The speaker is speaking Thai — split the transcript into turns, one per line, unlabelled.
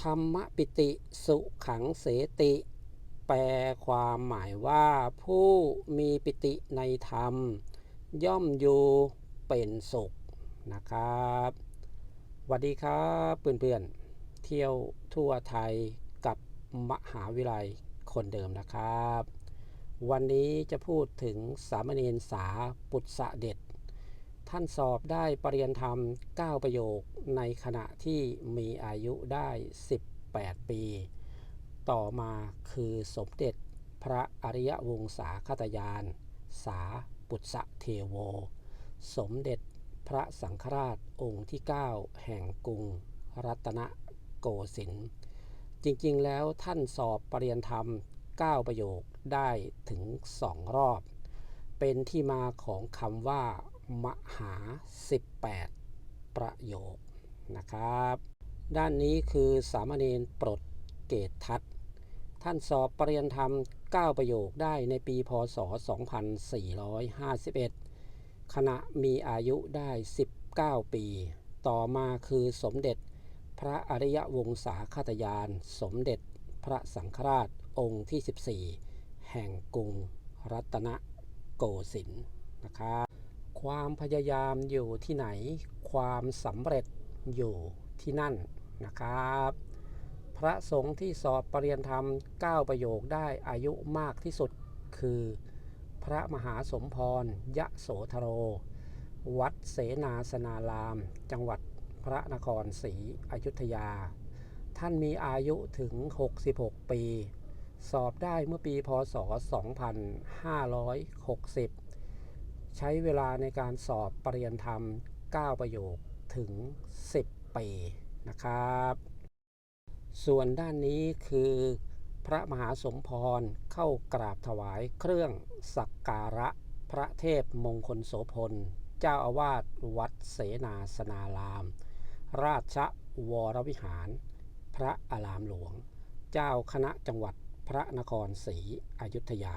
ธรรมปิติสุขังเสติ แปลความหมายว่าผู้มีปิติในธรรม ย่อมอยู่เป็นสุขนะครับสวัสดีครับเพื่อนๆเที่ยวทั่วไทยกับมหาวิทยาลัยคนเดิมนะครับ วันนี้จะพูดถึงสามเณรสาปุตสะเด็ด ท่านสอบได้ปรริยนธรรม 9 ประโยคในขณะที่มีอายุได้ 18 ปี ต่อมาคือสมเด็จพระอริยวงศาคตยาน สาปุตสะเทโว สมเด็จพระสังฆราชองค์ที่ 9 แห่งกรุงรัตนโกสินทร์จริงๆ แล้วท่านสอบปรริยนธรรม 9 ประโยคได้ถึง 2 รอบ เป็นที่มาของคำว่า มหา 18 ประโยคนะครับ ด้านนี้คือสามเณรปลดเกตทัศท่านสอบปรริยนธรรม 9 ประโยคได้ในปีพศ 2451 ขณะมีอายุได้ 19 ปี ต่อมาคือสมเด็จพระอริยวงศาคตยาน สมเด็จพระสังฆราชองค์ที่ 14 แห่งกรุงรัตนโกสินทร์นะครับ ความพยายามอยู่ที่ไหน ความสำเร็จอยู่ที่นั่นนะครับ พระสงฆ์ที่สอบปรริยนธรรม 9 ประโยคได้อายุมากที่สุดคือ พระมหาสมพรยะโสธโร วัดเสนาสนาราม จังหวัดพระนครศรีอยุธยา ท่านมีอายุถึง 66 ปี สอบได้เมื่อปีพศ 2560 ใช้เวลาในการสอบปรริยนธรรม 9 ประโยคถึง 10 ปีนะครับ ส่วนด้านนี้คือพระมหาสมพรเข้ากราบถวายเครื่องสักการะพระเทพมงคลโสพล เจ้าอาวาสวัดเสนาสนาราม ราชวรวิหาร พระอารามหลวง เจ้าคณะจังหวัดพระนครศรีอยุธยา